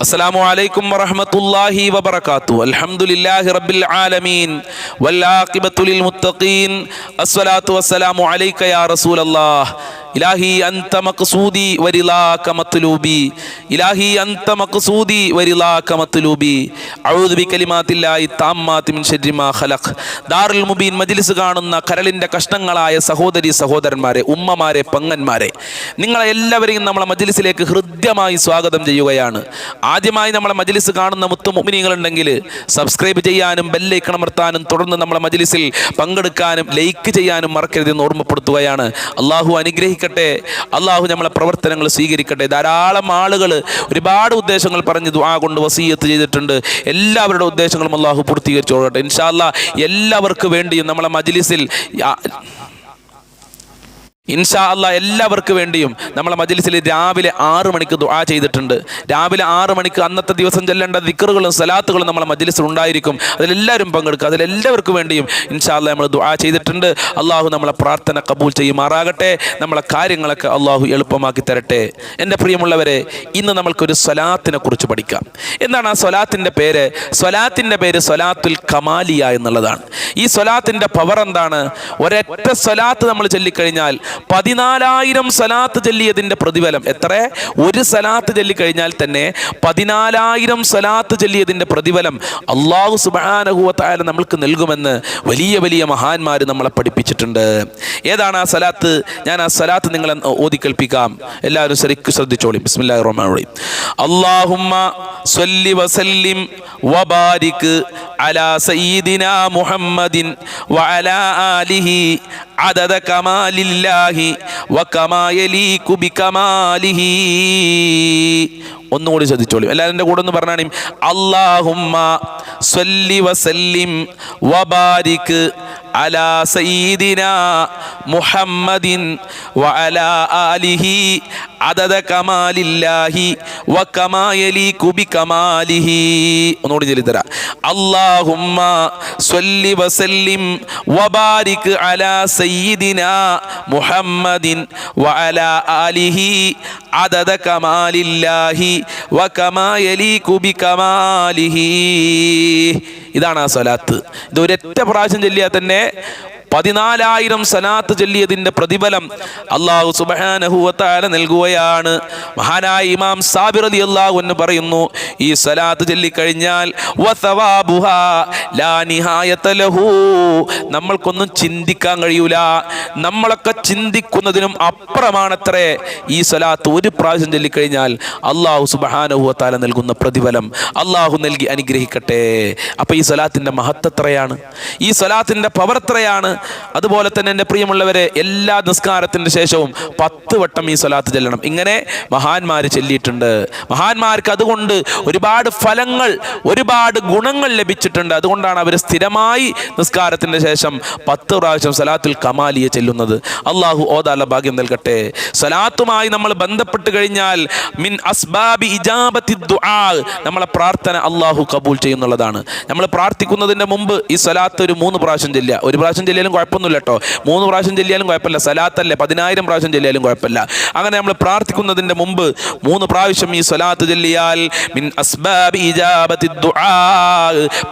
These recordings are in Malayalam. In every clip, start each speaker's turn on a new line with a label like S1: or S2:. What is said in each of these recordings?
S1: السلام عليكم ورحمة الله وبركاته الحمد لله رب العالمين والعاقبة للمتقين الصلاة والسلام عليك يا رسول الله ഇലാഹി അന്ത മക്സൂദി വരിലാ കമത്തുലൂബി ഇലാഹി അന്ത മക്സൂദി വരിലാ കമത്തുലൂബി ഔദ് ബി കലിമാത്തില്ലായി താമ്മാത്തി മിൻ ഖലഖ്. ദാറുൽ മുബീൻ മജ്ലിസ് കാണുന്ന കരളിന്റെ കഷ്ണങ്ങളായ സഹോദരി സഹോദരന്മാരെ ഉമ്മമാരെ പങ്ങന്മാരെ നിങ്ങളെ എല്ലാവരെയും നമ്മളെ മജ്ലിസിലേക്ക് ഹൃദ്യമായി സ്വാഗതം ചെയ്യുകയാണ്. ആദ്യമായി നമ്മളെ മജ്ലിസ് കാണുന്ന മുത്തുമുഗ്നികളുണ്ടെങ്കിൽ സബ്സ്ക്രൈബ് ചെയ്യാനും ബെല്ലൈക്കൺ അമർത്താനും തുടർന്ന് നമ്മളെ മജ്ലിസിൽ പങ്കെടുക്കാനും ലൈക്ക് ചെയ്യാനും മറക്കരുതെന്ന് ഓർമ്മപ്പെടുത്തുകയാണ്. അള്ളാഹു അനുഗ്രഹിക്കും അനുഗ്രഹിക്കട്ടെ അള്ളാഹു നമ്മളെ പ്രവർത്തനങ്ങൾ സ്വീകരിക്കട്ടെ. ധാരാളം ആളുകൾ ഒരുപാട് ഉദ്ദേശങ്ങൾ പറഞ്ഞു ദുആ കൊണ്ട് വസീയത്ത് ചെയ്തിട്ടുണ്ട്. എല്ലാവരുടെ ഉദ്ദേശങ്ങളും അള്ളാഹു പൂർത്തീകരിച്ചു കൊടുക്കട്ടെ. ഇൻഷാല്ല എല്ലാവർക്കും വേണ്ടിയും നമ്മളെ മജ്ലിസിൽ ഇൻഷാ അല്ല എല്ലാവർക്കും വേണ്ടിയും നമ്മളെ മജിലിസിൽ രാവിലെ ആറ് മണിക്ക് ദുആ ചെയ്തിട്ടുണ്ട്. രാവിലെ ആറ് മണിക്ക് അന്നത്തെ ദിവസം ചെല്ലേണ്ട ദിക്കറുകളും സലാത്തുകളും നമ്മളെ മജിലിസിൽ ഉണ്ടായിരിക്കും. അതിലെല്ലാവരും പങ്കെടുക്കുക. അതിലെല്ലാവർക്കും വേണ്ടിയും ഇൻഷാ അല്ല നമ്മൾ ദുആ ചെയ്തിട്ടുണ്ട്. അള്ളാഹു നമ്മളെ പ്രാർത്ഥന കബൂൽ ചെയ്യുമാറാകട്ടെ. നമ്മളെ കാര്യങ്ങളൊക്കെ അള്ളാഹു എളുപ്പമാക്കി തരട്ടെ. എന്റെ പ്രിയമുള്ളവരെ ഇന്ന് നമ്മൾക്കൊരു സ്വലാത്തിനെ കുറിച്ച് പഠിക്കാം. എന്താണ് ആ സ്വലാത്തിന്റെ പേര്? സ്വലാത്തിന്റെ പേര് സ്വലാത്തുൽ കമാലിയ എന്നുള്ളതാണ്. ഈ സ്വലാത്തിന്റെ പവർ എന്താണ്? ഒരൊറ്റ സ്വലാത്ത് നമ്മൾ ചൊല്ലിക്കഴിഞ്ഞാൽ പതിനാലായിരം സലാത്ത് ചൊല്ലിയതിന്റെ പ്രതിഫലം എത്ര? ഒരു സലാത്ത് ചൊല്ലിക്കഴിഞ്ഞാൽ തന്നെ പതിനാലായിരം സലാത്ത് ചൊല്ലിയതിന്റെ പ്രതിഫലം അള്ളാഹു സുബാനഹുവത്തായാലും നമ്മൾക്ക് നൽകുമെന്ന് വലിയ വലിയ മഹാന്മാർ നമ്മളെ പഠിപ്പിച്ചിട്ടുണ്ട്. ഏതാണ് ആ സലാത്ത്? ഞാൻ ആ സലാത്ത് നിങ്ങളെ ഓതിക്കൽപ്പിക്കാം എല്ലാവരും ശരിക്കും ശ്രദ്ധിച്ചോളി. ബിസ്മില്ലാ റഹ്മാൻ അള്ളാഹുമ്മ സല്ലി വസല്ലിം വബാരിക് അലാ സയ്യിദിന മുഹമ്മദിൻ വഅലാ ആലിഹി അദദ കമാലില്ലാ ജലാലിhi വകമാ യലീകു ബികമാലിഹി ഒന്നുകൂടി ശ്രദ്ധിച്ചോളൂ. എല്ലാവരും എന്റെ കൂടെ ഒന്ന് പറഞ്ഞാണ്. അള്ളാഹുമ്മ സ്വല്ലി വസല്ലിം വബാരിക്ക് അലാ സയ്യിദിന മുഹമ്മദിൻ വഅലാ ആലിഹി അദദ കമാലില്ലാഹി വ കമായലി കുബി കമാലിഹി. ഒന്നുകൂടി ചൊല്ലി തരാം. അല്ലാഹുമ്മ സ്വല്ലി വസല്ലിം വബാരിക് അലാ സയ്യിദിന മുഹമ്മദിൻ വഅലാ ആലിഹി അദദ കമാലില്ലാഹി വ കമായലി കുബി കമാലിഹി. ഇതാണ് ആ സ്വലാത്ത്. ഇത് ഒരൊറ്റ പ്രാവശ്യം ചൊല്ലിയാൽ തന്നെ പതിനാലായിരം സനാത്ത് ചൊല്ലിയതിന്റെ പ്രതിഫലം അള്ളാഹു സുബാനഹുവത്താല നൽകുകയാണ്. മഹാനായ ഇമാം സാബിർ അലി അള്ളാഹു എന്ന് പറയുന്നു ഈ സലാത്ത് ചൊല്ലിക്കഴിഞ്ഞാൽ. നമ്മൾക്കൊന്നും ചിന്തിക്കാൻ കഴിയൂല. നമ്മളൊക്കെ ചിന്തിക്കുന്നതിനും അപ്പുറമാണത്രേ ഈ സലാത്ത് ഒരു പ്രാവശ്യം ചൊല്ലിക്കഴിഞ്ഞാൽ അള്ളാഹു സുബാനഹുവത്താല നൽകുന്ന പ്രതിഫലം. അള്ളാഹു നൽകി അനുഗ്രഹിക്കട്ടെ. അപ്പൊ ഈ സലാത്തിന്റെ മഹത്വത്രയാണ് ഈ സലാത്തിന്റെ പവർ എത്രയാണ്? അതുപോലെ തന്നെ എന്റെ പ്രിയമുള്ളവരെ എല്ലാ നിസ്കാരത്തിന് ശേഷവും പത്ത് വട്ടം ഈ സ്വലാത്ത് ചെല്ലണം. ഇങ്ങനെ മഹാന്മാർ ചൊല്ലിയിട്ടുണ്ട്. മഹാന്മാർക്ക് അതുകൊണ്ട് ഒരുപാട് ഫലങ്ങൾ ഒരുപാട് ഗുണങ്ങൾ ലഭിച്ചിട്ടുണ്ട്. അതുകൊണ്ടാണ് അവർ സ്ഥിരമായി നിസ്കാരത്തിന് ശേഷം പത്ത് പ്രാവശ്യം സലാത്തുൽ കമാലിയെ ചെല്ലുന്നത്. അള്ളാഹു ഓതാല ഭാഗ്യം നൽകട്ടെ. സലാത്തുമായി നമ്മൾ ബന്ധപ്പെട്ട് കഴിഞ്ഞാൽ മിൻ അസ്ബാബി ഇജാബത്തി ദുആ നമ്മളെ പ്രാർത്ഥന അള്ളാഹു കബൂൽ ചെയ്യുന്നുള്ളതാണ്. നമ്മൾ പ്രാർത്ഥിക്കുന്നതിന്റെ മുമ്പ് ഈ സലാത്ത് ഒരു മൂന്ന് പ്രാവശ്യം ചെല്ലുക. ഒരു പ്രാവശ്യം ചെല്ലിയാലും കുഴപ്പമൊന്നുമില്ല കേട്ടോ. മൂന്ന് പ്രാവശ്യം ചെല്ലിയാലും കുഴപ്പമില്ല. സലാത്തല്ലേ? പതിനായിരം പ്രാവശ്യം ചെല്ലിയാലും കുഴപ്പമില്ല. അങ്ങനെ നമ്മൾ പ്രാർത്ഥിക്കുന്നതിന്റെ മുമ്പ് മൂന്ന് പ്രാവശ്യം ഈ സലാത്ത് ചൊല്ലിയാൽ മിൻ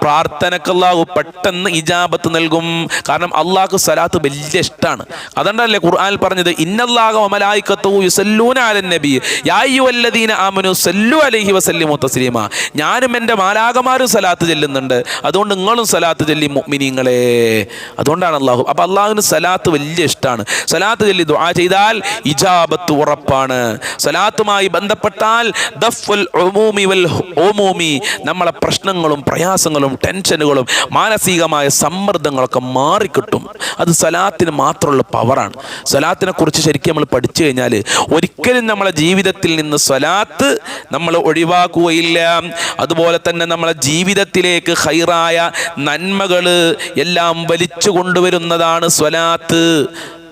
S1: പ്രാർത്ഥനക്ക് പെട്ടെന്ന് ഇജാബത്ത് നൽകും. കാരണം അള്ളാഹ്ക്ക് സലാത്ത് വലിയ ഇഷ്ടമാണ് അതുകൊണ്ടല്ലേ ഖുർആനിൽ പറഞ്ഞത് ഇന്നല്ലാഹു യുസല്ലൂന സല്ലു അലൈഹി ഞാനും എന്റെ മാലാകമാരും സലാത്ത് ചെല്ലുന്നുണ്ട്. അതുകൊണ്ട് നിങ്ങളും സലാത്ത് ചെല്ലി മുഅ്മിനീങ്ങളെ. അതുകൊണ്ടാണ് അള്ളാഹു. അപ്പൊ അള്ളാഹുവിന് സലാത്ത് വലിയ ഇഷ്ടമാണ് സലാത്ത് ചൊല്ലി ദുആ ചെയ്താൽ ഇജാബത്ത് ഉറപ്പാണ്. സലാത്തുമായി ബന്ധപ്പെട്ടാൽ വൽ നമ്മളെ പ്രശ്നങ്ങളും പ്രയാസങ്ങളും ടെൻഷനുകളും മാനസികമായ സമ്മർദ്ദങ്ങളൊക്കെ മാറിക്കിട്ടും. അത് സലാത്തിന് മാത്രമുള്ള പവറാണ്. സലാത്തിനെ കുറിച്ച് ശരിക്കും നമ്മൾ പഠിച്ചു കഴിഞ്ഞാൽ ഒരിക്കലും നമ്മളെ ജീവിതത്തിൽ നിന്ന് സ്വലാത്ത് നമ്മൾ ഒഴിവാക്കുകയില്ല. അതുപോലെ തന്നെ നമ്മളെ ജീവിതത്തിലേക്ക് ഹൈറായ നന്മകൾ എല്ലാം വലിച്ചു കൊണ്ടുവരുന്നതാണ് സ്വലാത്ത്.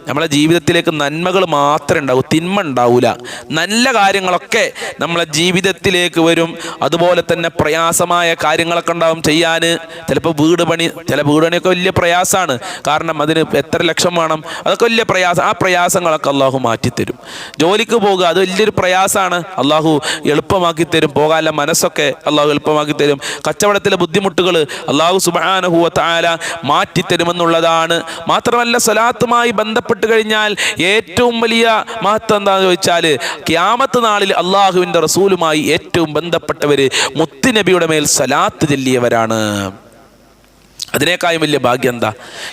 S1: നമ്മളെ ജീവിതത്തിലേക്ക് നന്മകൾ മാത്രമേ ഉണ്ടാവൂ തിന്മ ഉണ്ടാവില്ല നല്ല കാര്യങ്ങളൊക്കെ നമ്മളെ ജീവിതത്തിലേക്ക് വരും. അതുപോലെ തന്നെ പ്രയാസമായ കാര്യങ്ങളൊക്കെ ഉണ്ടാവും ചെയ്യാൻ. ചിലപ്പോൾ വീട് പണി ചില വീട് പണിയൊക്കെ വലിയ പ്രയാസമാണ്. കാരണം അതിന് എത്ര ലക്ഷം വേണം? അതൊക്കെ വലിയ പ്രയാസം. ആ പ്രയാസങ്ങളൊക്കെ അള്ളാഹു മാറ്റിത്തരും. ജോലിക്ക് പോകുക അത് വലിയൊരു പ്രയാസമാണ്. അള്ളാഹു എളുപ്പമാക്കി തരും. പോകാനുള്ള മനസ്സൊക്കെ അള്ളാഹു എളുപ്പമാക്കി തരും. കച്ചവടത്തിലെ ബുദ്ധിമുട്ടുകൾ അള്ളാഹു സുബാനഹുവ താല മാറ്റിത്തരുമെന്നുള്ളതാണ്. മാത്രമല്ല സ്വലാത്തുമായി ബന്ധപ്പെട്ട് കഴിഞ്ഞാൽ ഏറ്റവും വലിയ മഹത്വം എന്താണെന്ന് ചോദിച്ചാൽ ക്യാമത്ത് നാളിൽ അള്ളാഹുവിന്റെ റസൂലുമായി ഏറ്റവും ബന്ധപ്പെട്ടവർ മുത്തുനബിയുടെ മേൽ സലാത്ത് ചെല്ലിയവരാണ്. അതിനേക്കാളും വലിയ ഭാഗ്യം എന്താ?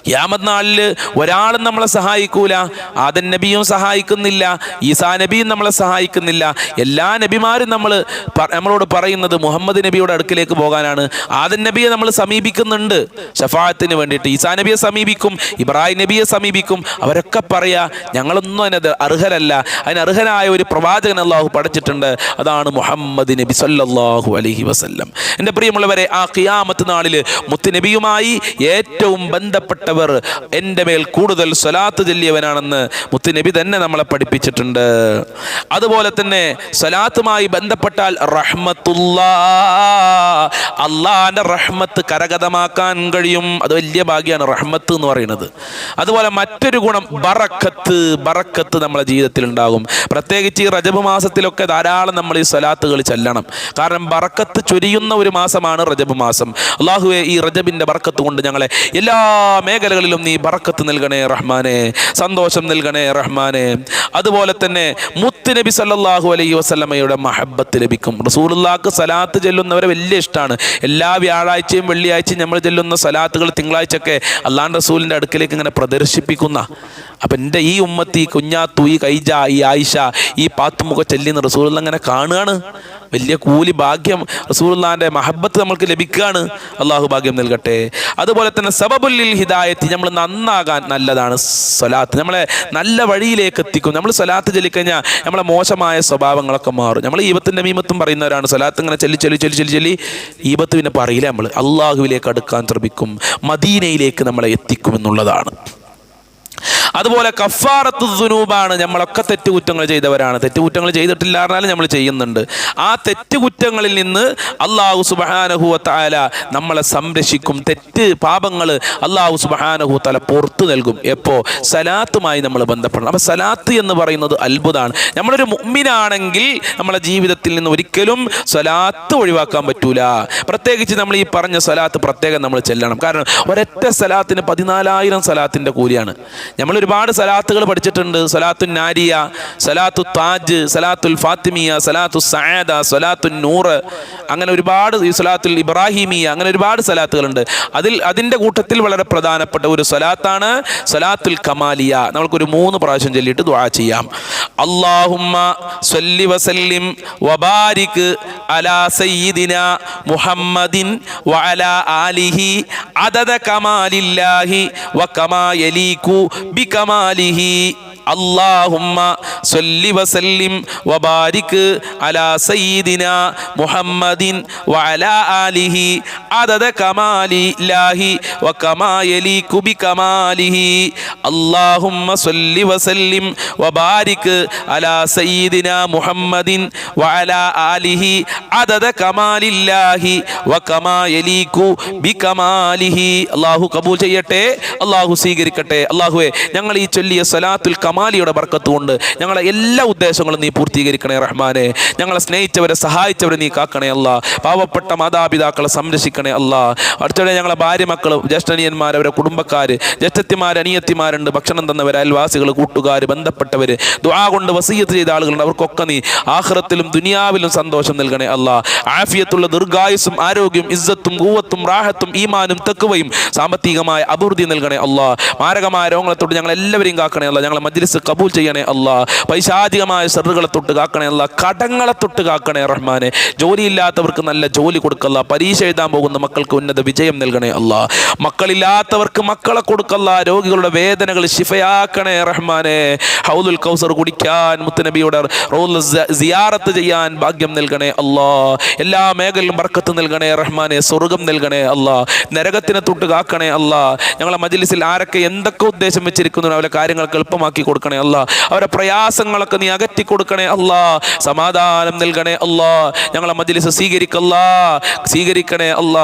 S1: യാമത് നാളിൽ ഒരാളും നമ്മളെ സഹായിക്കൂല ആദൻ നബിയും സഹായിക്കുന്നില്ല ഈസാ നബിയും നമ്മളെ സഹായിക്കുന്നില്ല. എല്ലാ നബിമാരും നമ്മൾ നമ്മളോട് പറയുന്നത് മുഹമ്മദ് നബിയുടെ അടുക്കിലേക്ക് പോകാനാണ്. ആദൻ നബിയെ നമ്മൾ സമീപിക്കുന്നുണ്ട്. ഷഫാത്തിന് വേണ്ടിയിട്ട് ഈസാ നബിയെ സമീപിക്കും ഇബ്രാഹിം നബിയെ സമീപിക്കും. അവരൊക്കെ പറയാ ഞങ്ങളൊന്നും അതിനത് അർഹരല്ല. അതിന് അർഹനായ ഒരു പ്രവാചകൻ അള്ളാഹു പഠിച്ചിട്ടുണ്ട്. അതാണ് മുഹമ്മദ് നബി സല്ലാഹു അലഹി വസ്ല്ലം. എന്റെ പ്രിയമുള്ളവരെ ആ ഖിയാമത്ത് നാളിൽ മുത്തുനബിയുമായി ഏറ്റവും ബന്ധപ്പെട്ടവർ എന്റെ മേൽ കൂടുതൽ സ്വലാത്ത് ചൊല്ലിയവനാണെന്ന് മുത്തുനബി തന്നെ നമ്മളെ പഠിപ്പിച്ചിട്ടുണ്ട്. അതുപോലെ തന്നെ സ്വലാത്തുമായി ബന്ധപ്പെട്ടാൽ റഹ്മത്തുല്ലാ അള്ളാന്റെ റഹ്മത്ത് കരഗതമാക്കാൻ കഴിയും. അത് വലിയ ഭാഗ്യമാണ് റഹ്മത്ത് എന്ന് പറയുന്നത്. അതുപോലെ മറ്റൊരു ഗുണം ബറക്കത്ത് ബറക്കത്ത് നമ്മളെ ജീവിതത്തിൽ ഉണ്ടാകും. പ്രത്യേകിച്ച് ഈ റജബ് മാസത്തിലൊക്കെ ധാരാളം നമ്മൾ ഈ സ്വലാത്തുകൾ ചെല്ലണം. കാരണം ബറക്കത്ത് ചൊരിയുന്ന ഒരു മാസമാണ് റജബ് മാസം. അള്ളാഹുവെ ഈ റജബിന്റെ ബറക്കത്ത് കൊണ്ട് ഞങ്ങളെ എല്ലാ മേഖലകളിലും നീ ബറക്കത്ത് നൽകണേ റഹ്മാനെ സന്തോഷം നൽകണേ റഹ്മാനെ. അതുപോലെ തന്നെ മുത്ത് നബി സല്ലാഹു അലൈഹി വസ്ലമയുടെ മഹബത്ത് ലഭിക്കും. റസൂലുള്ളാക്ക് സലാത്ത് ചെല്ലുന്നവരെ വലിയ ഇഷ്ടമാണ് എല്ലാ വ്യാഴാഴ്ചയും വെള്ളിയാഴ്ചയും നമ്മൾ ചെല്ലുന്ന സലാത്തുകൾ തിങ്കളാഴ്ചയൊക്കെ അള്ളാൻ റസൂലിന്റെ അടുക്കിലേക്ക് ഇങ്ങനെ പ്രദർശിപ്പിക്കുന്ന. അപ്പം എന്റെ ഈ ഉമ്മത്തി കുഞ്ഞാത്തു ഈ കൈജ ഈ ആയിഷ ഈ പാത്തുമുഖ ചെല്ലിന്ന് റസൂലുള്ള അങ്ങനെ കാണുകയാണ്. വലിയ കൂലി ഭാഗ്യം റസൂലുള്ളാന്റെ മഹബത്ത് നമ്മൾക്ക് ലഭിക്കുകയാണ്. അള്ളാഹു ഭാഗ്യം നൽകട്ടെ. അതുപോലെ തന്നെ സബബുല്ലിൽ ഹിദായത്തി നമ്മൾ നന്നാകാൻ നല്ലതാണ് സ്വലാത്ത്. നമ്മളെ നല്ല വഴിയിലേക്ക് എത്തിക്കും. നമ്മൾ സ്വലാത്ത് ചൊല്ലിക്കഴിഞ്ഞാൽ നമ്മളെ മോശമായ സ്വഭാവങ്ങളൊക്കെ മാറും. നമ്മൾ ഈപത്തിന്റെ മീമത്തും പറയുന്നവരാണ്. സ്വലാത്ത് ഇങ്ങനെ ചൊല്ലി ചൊല്ലി ചൊല്ലി ചൊല്ലി ചൊല്ലി ഈപത്ത് പിന്നെ പറയില്ല നമ്മൾ അള്ളാഹുവിലേക്ക് അടുക്കാൻ ശ്രമിക്കും. മദീനയിലേക്ക് നമ്മളെ എത്തിക്കും എന്നുള്ളതാണ്. അതുപോലെ കഫാറത്ത് ദുനൂബാണ് നമ്മളൊക്കെ തെറ്റുകുറ്റങ്ങൾ ചെയ്തവരാണ്. തെറ്റുകുറ്റങ്ങൾ ചെയ്തിട്ടില്ല പറഞ്ഞാലും നമ്മൾ ചെയ്യുന്നുണ്ട്. ആ തെറ്റുകുറ്റങ്ങളിൽ നിന്ന് അള്ളാഹു സുബഹാനഹുവത്തായ നമ്മളെ സംരക്ഷിക്കും. തെറ്റ് പാപങ്ങൾ അള്ളാഹു സുബഹാനഹുത്തല പുറത്തു നൽകും. എപ്പോൾ സലാത്തുമായി നമ്മൾ ബന്ധപ്പെടണം. അപ്പോൾ സലാത്ത് എന്ന് പറയുന്നത് അത്ഭുതമാണ് നമ്മളൊരു മുമ്മിനാണെങ്കിൽ നമ്മളെ ജീവിതത്തിൽ നിന്ന് ഒരിക്കലും സലാത്ത് ഒഴിവാക്കാൻ പറ്റൂല. പ്രത്യേകിച്ച് നമ്മൾ ഈ പറഞ്ഞ സലാത്ത് പ്രത്യേകം നമ്മൾ ചെല്ലണം. കാരണം ഒരൊറ്റ സലാത്തിന് പതിനാലായിരം സലാത്തിന്റെ കൂലിയാണ്. നമ്മൾ ഒരുപാട് സലാത്തുകൾ പഠിച്ചിട്ടുണ്ട്. സലാത്തു നാരിയ സലാത്തു താജ് സലാത്തുൽ ഫാത്തിമിയ സലാത്തു സായദ സലാത്തു നൂറ്. അങ്ങനെ ഒരുപാട് ഈ സലാത്തുൽ ഇബ്രാഹിമിയ അങ്ങനെ ഒരുപാട് സലാത്തുകളുണ്ട്. അതിൽ അതിന്റെ കൂട്ടത്തിൽ വളരെ പ്രധാനപ്പെട്ട ഒരു സലാത്താണ് സലാത്തുൽ കമാലിയ. നമ്മൾക്കൊരു മൂന്ന് പ്രാവശ്യം ചൊല്ലിയിട്ട് ദുആ ചെയ്യാം. അള്ളാഹുമ്മ സല്ലി വസല്ലിം വബാരിക് അലാ മുഹമ്മദിൻ വഅലാ ആലിഹി അദദ കമാലില്ലാഹി വകമാ യലീകു ബികമാലിഹി അല്ലാഹുമ്മ സല്ലി വസല്ലിം വബാരിക്ക് അലാ സയ്യിദിന മുഹമ്മദിൻ വഅല ആലിഹി അതദ കമാലി ലാഹി വ കമായലി ബികമാലിഹി. അല്ലാഹുമ്മ സല്ലി വസല്ലിം വബാരിക്ക് അലാ സയ്യിദിന മുഹമ്മദിൻ വഅല ആലിഹി അതദ കമാലില്ലാഹി വ കമായലീകു ബി ബികമാലിഹി. അല്ലാഹു കബൂൽ ചെയ്യട്ടെ അല്ലാഹു സ്വീകരിക്കട്ടെ. അല്ലാഹുവേ ഞങ്ങൾ ഈ ചൊല്ലിയ സലാത്തുൽ കമാൽ ബർക്കത്ത് കൊണ്ട് ഞങ്ങളെ എല്ലാ ഉദ്ദേശങ്ങളും നീ പൂർത്തീകരിക്കണേ റഹ്മാനെ. ഞങ്ങളെ സ്നേഹിച്ചവരെ സഹായിച്ചവരെ നീ കാക്കണേ അല്ല. പാവപ്പെട്ട മാതാപിതാക്കളെ സംരക്ഷിക്കണേ അല്ല. അടുത്തിടെ ഞങ്ങളെ ഭാര്യ മക്കൾ ജ്യേഷ്ഠനിയന്മാർ അവരെ കുടുംബക്കാർ ജ്യേഷ്ഠത്തിമാർ അനിയത്തിമാരുണ്ട് ഭക്ഷണം തന്നവർ അയൽവാസികൾ കൂട്ടുകാർ ബന്ധപ്പെട്ടവർ ദുആ കൊണ്ട് വസീയത്ത് ചെയ്ത ആളുകളുണ്ട്. അവർക്കൊക്കെ നീ ആഹ്റത്തിലും ദുനിയാവിലും സന്തോഷം നൽകണേ അല്ല. ആഫിയത്തുള്ള ദീർഘായുസും ആരോഗ്യം ഇസ്സത്തും കൂവത്തും റാഹത്തും ഈമാനും തെക്കുവയും സാമ്പത്തികമായ അഭിവൃദ്ധി നൽകണേ അല്ല. മാരകമായ രോഗങ്ങളെ തൊട്ട് ഞങ്ങൾ എല്ലാവരെയും കാക്കണേ അല്ല. ഞങ്ങളെ മജ്ലിസ് മജ്ലിസ് കബൂൽ ചെയ്യണേ അല്ലാ. പൈശാചികമായ സെറുകളെ തൊട്ട് കാക്കണേ അല്ല. കടങ്ങളെ തൊട്ട് കാക്കണേ റഹ്മാനെ. ജോലിയില്ലാത്തവർക്ക് നല്ല ജോലി കൊടുക്കല്ല. പരീക്ഷ എഴുതാൻ പോകുന്ന മക്കൾക്ക് ഉന്നത വിജയം നൽകണേ അല്ല. മക്കളില്ലാത്തവർക്ക് മക്കളെ കൊടുക്കല്ല. രോഗികളുടെ വേദനകൾ ശിഫയാക്കണേ റഹ്മാനെ. ഹൗദുൽ കൗസർ കുടിക്കാൻ മുത്തനബിയുടെ സിയാറത്ത് ചെയ്യാൻ ഭാഗ്യം നൽകണേ അല്ലാ. എല്ലാ മേഖലയിലും ബർക്കത്ത് നൽകണേ റഹ്മാനെ. സ്വർഗം നൽകണേ അല്ലാ. നരകത്തിനെ തൊട്ട് കാക്കണേ അല്ലാ. ഞങ്ങളെ മജിലിസിൽ ആരൊക്കെ എന്തൊക്കെ ഉദ്ദേശം വെച്ചിരിക്കുന്നു അവരെ കാര്യങ്ങൾക്ക് എളുപ്പമാക്കി കൊടുക്കണേ അല്ല. അവരെ പ്രയാസങ്ങളൊക്കെ നീ അകറ്റി കൊടുക്കണേ അല്ല. സമാധാനം നൽകണേ അല്ല. ഞങ്ങളെ മജ്ലിസ് സ്വീകരിക്കല്ല. സ്വീകരിക്കണേ അല്ല.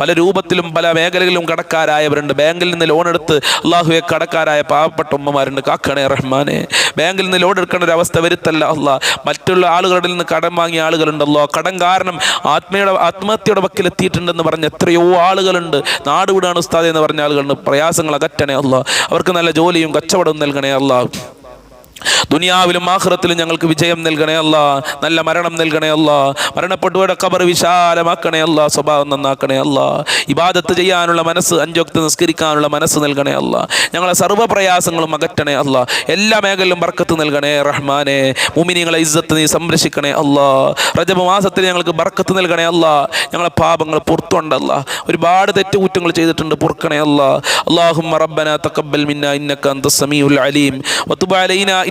S1: പല രൂപത്തിലും പല മേഖലകളിലും കടക്കാരായവരുണ്ട്. ബാങ്കിൽ നിന്ന് ലോൺ എടുത്ത് അള്ളാഹുവെ കടക്കാരായ പാവപ്പെട്ട ഉമ്മമാരുണ്ട്. കാക്കണേ റഹ്മാനെ. ബാങ്കിൽ നിന്ന് ലോൺ എടുക്കേണ്ട ഒരു അവസ്ഥ വരുത്തല്ല അല്ല. മറ്റുള്ള ആളുകളിൽ നിന്ന് കടം വാങ്ങിയ ആളുകളുണ്ടല്ലോ കടം കാരണം ആത്മയുടെ ആത്മഹത്യയുടെ വക്കിൽ എത്തിയിട്ടുണ്ടെന്ന് പറഞ്ഞ എത്രയോ ആളുകളുണ്ട്. നാട് വിടാണ് ഉസ്താദ് എന്ന് പറഞ്ഞ ആളുകളുണ്ട്. പ്രയാസങ്ങൾ അകറ്റണേ അല്ല. അവർക്ക് നല്ല ജോലിയും കച്ചവടവും നൽകണേ അല്ല. out. ദുനിയാവിലും ആഹ്റത്തിലും ഞങ്ങൾക്ക് വിജയം നൽകണേ അല്ല. നല്ല മരണം നൽകണേ അല്ല. മരണപ്പെട്ടവരുടെ കബർ വിശാലമാക്കണേ അല്ല. സ്വഭാവം നന്നാക്കണേ അല്ല. ഇബാദത്ത് ചെയ്യാനുള്ള മനസ്സ് അഞ്ചൊക്ത് നിസ്കരിക്കാനുള്ള മനസ്സ് നൽകണേ അല്ല. ഞങ്ങളെ സർവ പ്രയാസങ്ങളും അകറ്റണേ അല്ല. എല്ലാ മേഖലയിലും ബർക്കത്ത് നൽകണേ റഹ്മാനെ. മുമിനിങ്ങളെ ഇസ്സത്ത് നീ സംരക്ഷിക്കണേ അല്ല. റജബ് മാസത്തിൽ ഞങ്ങൾക്ക് ബർക്കത്ത് നൽകണേ അല്ല. ഞങ്ങളെ പാപങ്ങൾ പുറത്തുണ്ടല്ല ഒരുപാട് തെറ്റുകുറ്റങ്ങൾ ചെയ്തിട്ടുണ്ട് പൊറുക്കണേ അല്ല. അള്ളാഹും റബ്ബന തക്കബൽ മിന്ന ഇന്നക അന്ത സമീഉൽ അലീം. വതുബ് അലൈന